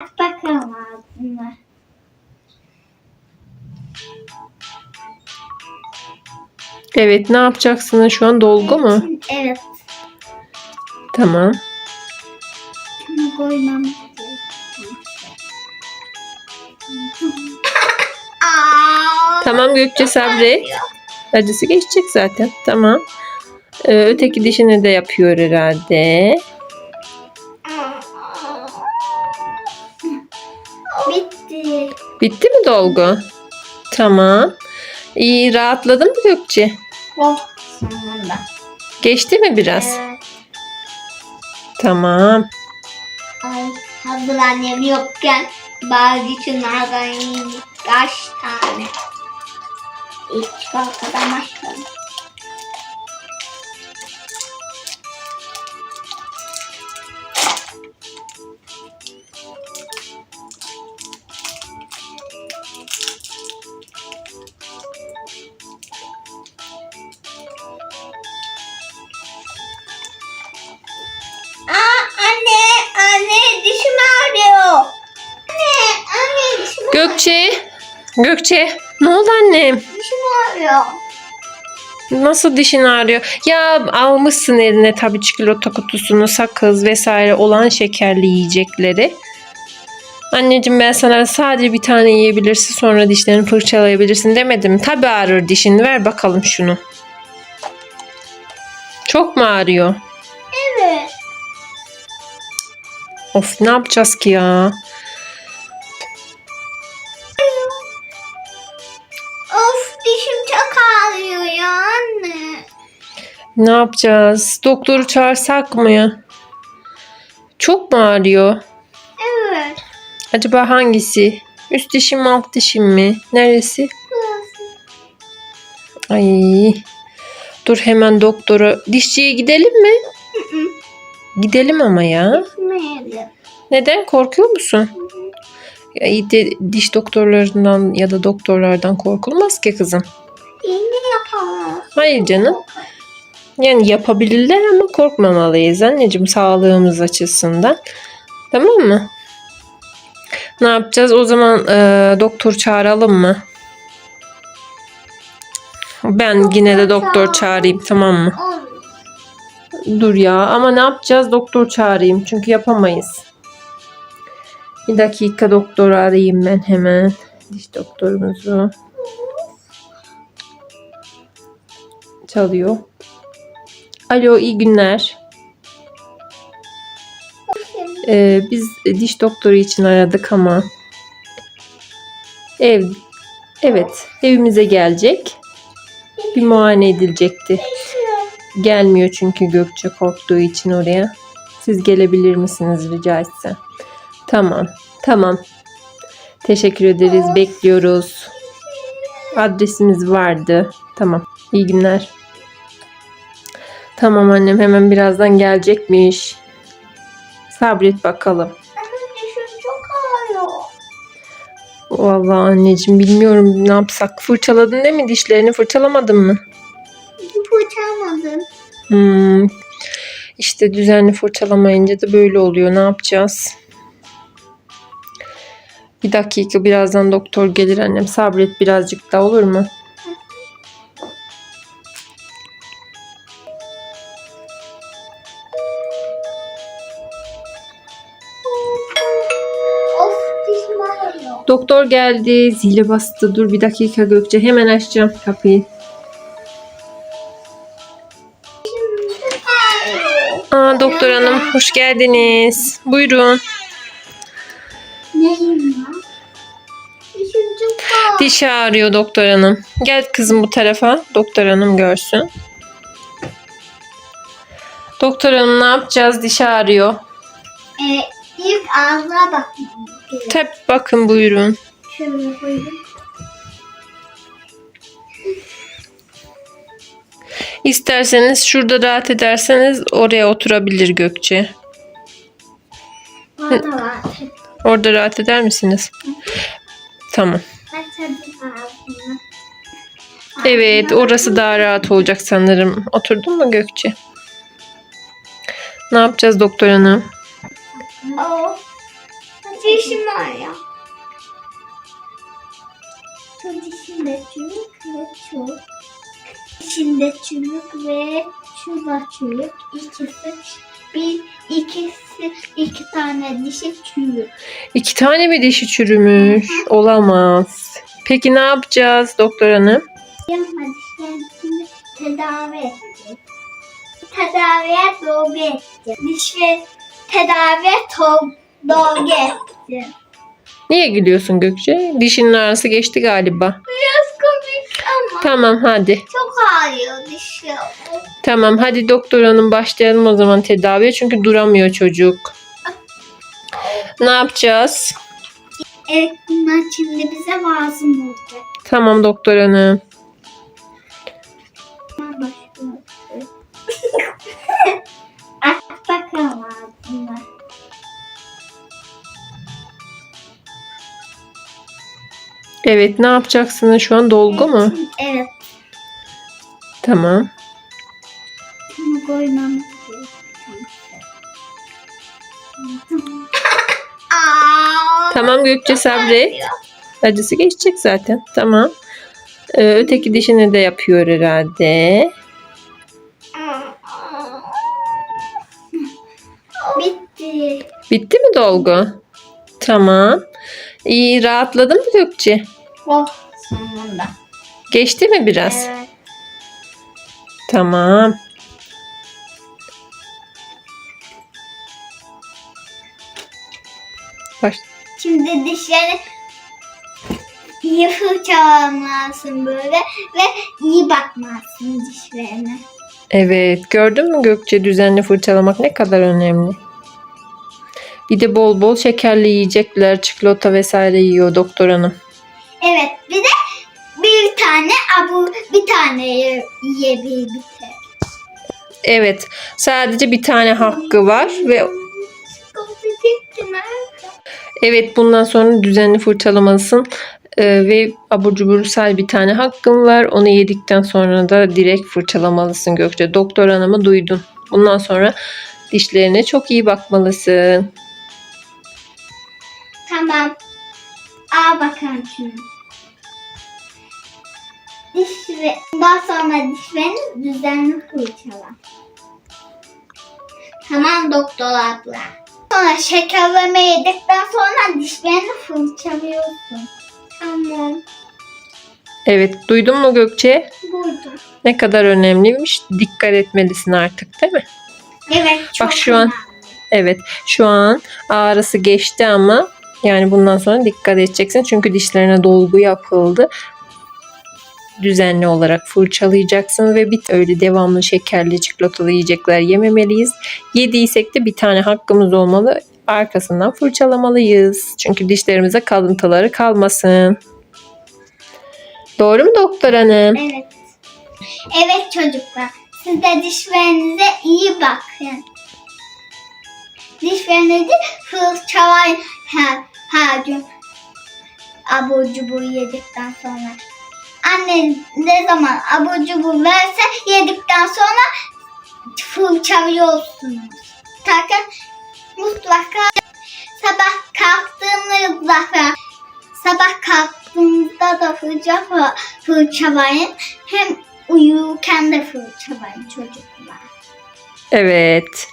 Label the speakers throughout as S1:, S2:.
S1: Bakalım ağzına.
S2: Evet ne yapacaksınız şu an dolgu mu?
S1: Evet.
S2: Tamam.
S1: Bunu koymam
S2: Tamam Gökçe sabret. Acısı geçecek zaten. Tamam. Ee, öteki dişini de yapıyor herhalde. Dolgu? Tamam. İyi rahatladın mı Gökçe?
S1: Oh sonunda.
S2: Geçti mi biraz?
S1: Evet.
S2: Tamam.
S1: Ay hazır annem yokken bazı yiyeyim. Kaç tane. İlk çikolatadan başlayalım.
S2: Gökçe. Ne oldu annem?
S1: Dişim ağrıyor.
S2: Nasıl dişin ağrıyor? Ya almışsın eline tabii çikolata kutusunu, sakız vesaire olan şekerli yiyecekleri. Anneciğim ben sana sadece bir tane yiyebilirsin sonra dişlerini fırçalayabilirsin demedim. mi? Tabii ağrır dişin. Ver bakalım şunu. Çok mu ağrıyor?
S1: Evet.
S2: Of ne yapacağız ki ya? Ne yapacağız? Doktoru çağırsak mı ya? Çok mu ağrıyor?
S1: Evet.
S2: Acaba hangisi? Üst dişim mi alt dişim mi? Neresi? Ay. Dur hemen doktora. Dişçiye gidelim mi? Gidelim ama ya.
S1: Gitmeyelim.
S2: Neden? Korkuyor musun? Ya de diş doktorlarından ya da doktorlardan korkulmaz ki kızım.
S1: İğne yapalım.
S2: Hayır canım. Yani yapabilirler ama korkmamalıyız anneciğim sağlığımız açısından. Tamam mı? Ne yapacağız? O zaman e, doktor çağıralım mı? Ben yine de doktor çağırayım tamam mı? Dur ya ama ne yapacağız? Doktor çağırayım çünkü yapamayız. Bir dakika doktoru arayayım ben hemen. Diş doktorumuzu. Çalıyor. Alo iyi günler. Ee, biz diş doktoru için aradık ama ev evet evimize gelecek. Bir muayene edilecekti. Gelmiyor çünkü Gökçe korktuğu için oraya. Siz gelebilir misiniz rica etsem? Tamam. Tamam. Teşekkür ederiz. Bekliyoruz. Adresimiz vardı. Tamam. İyi günler. Tamam annem hemen birazdan gelecekmiş. Sabret bakalım.
S1: Anne dişim çok ağrıyor.
S2: Vallahi anneciğim bilmiyorum ne yapsak. Fırçaladın değil mi dişlerini? Fırçalamadın mı?
S1: Fırçalamadım.
S2: Hmm. İşte düzenli fırçalamayınca da böyle oluyor. Ne yapacağız? Bir dakika birazdan doktor gelir annem. Sabret birazcık daha olur mu? Doktor geldi. Zile bastı. Dur bir dakika Gökçe. Hemen açacağım kapıyı. Aa doktor hanım hoş geldiniz. Buyurun. Diş ağrıyor doktor hanım. Gel kızım bu tarafa. Doktor hanım görsün. Doktor hanım ne yapacağız? Diş ağrıyor.
S1: Ee, ilk ağzına bakmam
S2: Tabi bakın buyurun.
S1: Şöyle.
S2: İsterseniz şurada rahat ederseniz oraya oturabilir Gökçe.
S1: Orada var.
S2: Orada rahat eder misiniz? Tamam. Evet orası daha rahat olacak sanırım. Oturdun mu Gökçe? Ne yapacağız doktor hanım?
S1: Of. dişim ağrıyor. Şu dişimde çürük ve çok. İçinde çürük ve şurada çürük. İkisi bir ikisi iki tane dişi çürük.
S2: İki tane mi dişi çürümüş? Olamaz. Peki ne yapacağız doktor hanım?
S1: Yapma dişlerini tedavi edeceğiz. Tedaviye dolgu edeceğiz. Diş ve tedaviye edeceğiz.
S2: Niye gülüyorsun Gökçe? Dişinin ağrısı geçti galiba.
S1: Biraz komik ama
S2: Tamam hadi.
S1: çok ağrıyor dişi.
S2: Tamam hadi doktor hanım başlayalım o zaman tedaviye çünkü duramıyor çocuk. Ne yapacağız?
S1: Evet bunlar şimdi bize lazım olacak.
S2: Tamam doktor hanım. Evet ne yapacaksınız şu an dolgu mu?
S1: Evet.
S2: Tamam.
S1: Bunu
S2: Tamam Gökçe sabret. Acısı geçecek zaten. Tamam. Ee, öteki dişini de yapıyor herhalde.
S1: Bitti.
S2: Bitti mi dolgu? Tamam. İyi rahatladın mı Gökçe?
S1: Sonunda.
S2: Geçti mi biraz?
S1: Evet.
S2: Tamam. Baş.
S1: Şimdi dişleri iyi fırçalamalısın böyle ve iyi bakmalısın dişlerine.
S2: Evet gördün mü Gökçe düzenli fırçalamak ne kadar önemli. Bir de bol bol şekerli yiyecekler, çikolata vesaire yiyor doktor hanım.
S1: Evet bir de bir tane abu bir tane ye- yiyebilir.
S2: Evet sadece bir tane hakkı var ve evet bundan sonra düzenli fırçalamalısın. Ee, ve abur cubursal bir tane hakkın var. Onu yedikten sonra da direkt fırçalamalısın Gökçe. Doktor hanımı duydun. Bundan sonra dişlerine çok iyi bakmalısın.
S1: Tamam. Al bakalım şunu. Diş ve daha sonra dişlerini düzenli fırçala. Tamam doktor abla. Sonra şekerleme yedikten sonra dişlerini fırçalıyorsun. Tamam.
S2: Evet duydun mu Gökçe?
S1: Buydu.
S2: Ne kadar önemliymiş. Dikkat etmelisin artık değil mi?
S1: Evet çok
S2: Bak şu an-
S1: önemli.
S2: Evet şu an ağrısı geçti ama yani bundan sonra dikkat edeceksin. Çünkü dişlerine dolgu yapıldı. Düzenli olarak fırçalayacaksın ve bir öyle devamlı şekerli çikolatalı yiyecekler yememeliyiz. Yediysek de bir tane hakkımız olmalı. Arkasından fırçalamalıyız. Çünkü dişlerimize kalıntıları kalmasın. Doğru mu doktor hanım?
S1: Evet. Evet çocuklar. Siz de dişlerinize iyi bakın. Dişlerinizi fırçalayın her, her gün abur cubur yedikten sonra. Anne ne zaman abur cubur verse yedikten sonra fırçalıyorsunuz. Takın mutlaka sabah kalktığınızda sabah kalktığınızda da fırça fır- fırçalayın. Hem uyurken de fırçalayın çocuklar.
S2: Evet.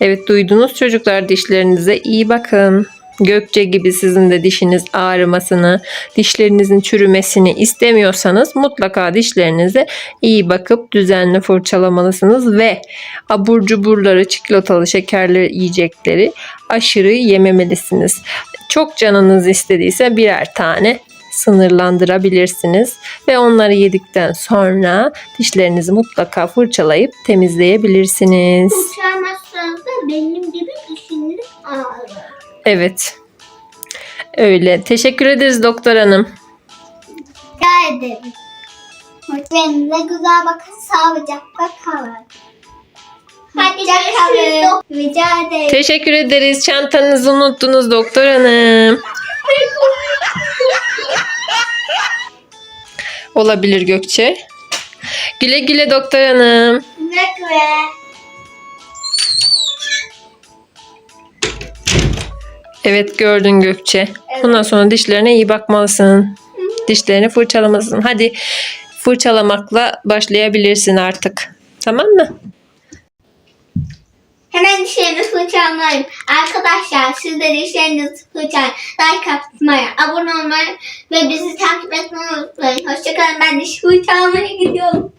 S2: Evet duydunuz çocuklar dişlerinize iyi bakın. Gökçe gibi sizin de dişiniz ağrımasını, dişlerinizin çürümesini istemiyorsanız mutlaka dişlerinize iyi bakıp düzenli fırçalamalısınız ve abur cuburları, çikolatalı, şekerli yiyecekleri aşırı yememelisiniz. Çok canınız istediyse birer tane sınırlandırabilirsiniz ve onları yedikten sonra dişlerinizi mutlaka fırçalayıp temizleyebilirsiniz.
S1: Da benim gibi dişiniz ağrır.
S2: Evet. Öyle. Teşekkür ederiz doktor hanım.
S1: Rica ederim. Kendinize güzel bakın. Sağlıcakla kalın. Hadi kalın. Rica ederim.
S2: Teşekkür ederiz. Çantanızı unuttunuz doktor hanım. Olabilir Gökçe. Güle güle doktor hanım.
S1: Güle güle.
S2: Evet gördün Gökçe.
S3: Evet.
S2: Bundan sonra dişlerine iyi bakmalısın. Dişlerini fırçalamalısın. Hadi fırçalamakla başlayabilirsin artık. Tamam mı?
S3: Hemen dişlerimi fırçalayayım. Arkadaşlar siz de dişlerinizi fırçalayın. Like atmayı, abone olmayı ve bizi takip etmeyi unutmayın. Hoşçakalın ben diş fırçalamaya gidiyorum.